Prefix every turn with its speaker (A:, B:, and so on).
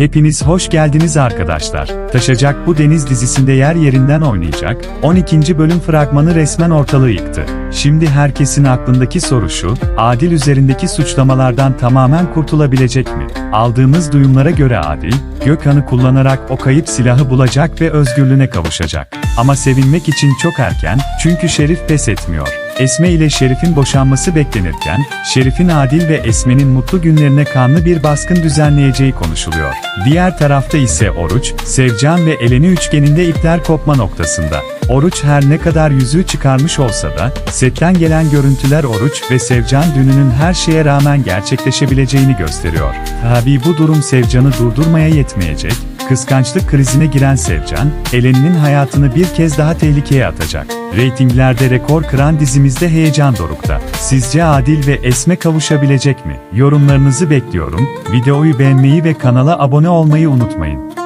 A: Hepiniz hoş geldiniz arkadaşlar. Taşacak bu deniz dizisinde yer yerinden oynayacak, 12. bölüm fragmanı resmen ortalığı yıktı. Şimdi herkesin aklındaki soru şu, Adil üzerindeki suçlamalardan tamamen kurtulabilecek mi? Aldığımız duyumlara göre Adil, Gökhan'ı kullanarak o kayıp silahı bulacak ve özgürlüğüne kavuşacak. Ama sevinmek için çok erken, çünkü Şerif pes etmiyor. Esme ile Şerif'in boşanması beklenirken, Şerif'in Adil ve Esme'nin mutlu günlerine kanlı bir baskın düzenleyeceği konuşuluyor. Diğer tarafta ise Oruç, Sevcan ve Eleni üçgeninde ipler kopma noktasında. Oruç her ne kadar yüzüğü çıkarmış olsa da, setten gelen görüntüler Oruç ve Sevcan düğününün her şeye rağmen gerçekleşebileceğini gösteriyor. Tabii bu durum Sevcan'ı durdurmaya yetmeyecek, Kıskançlık krizine giren Sevcan, Eleni'nin hayatını bir kez daha tehlikeye atacak. Reytinglerde rekor kıran dizimizde heyecan dorukta. Sizce Adil ve Esme kavuşabilecek mi? Yorumlarınızı bekliyorum. Videoyu beğenmeyi ve kanala abone olmayı unutmayın.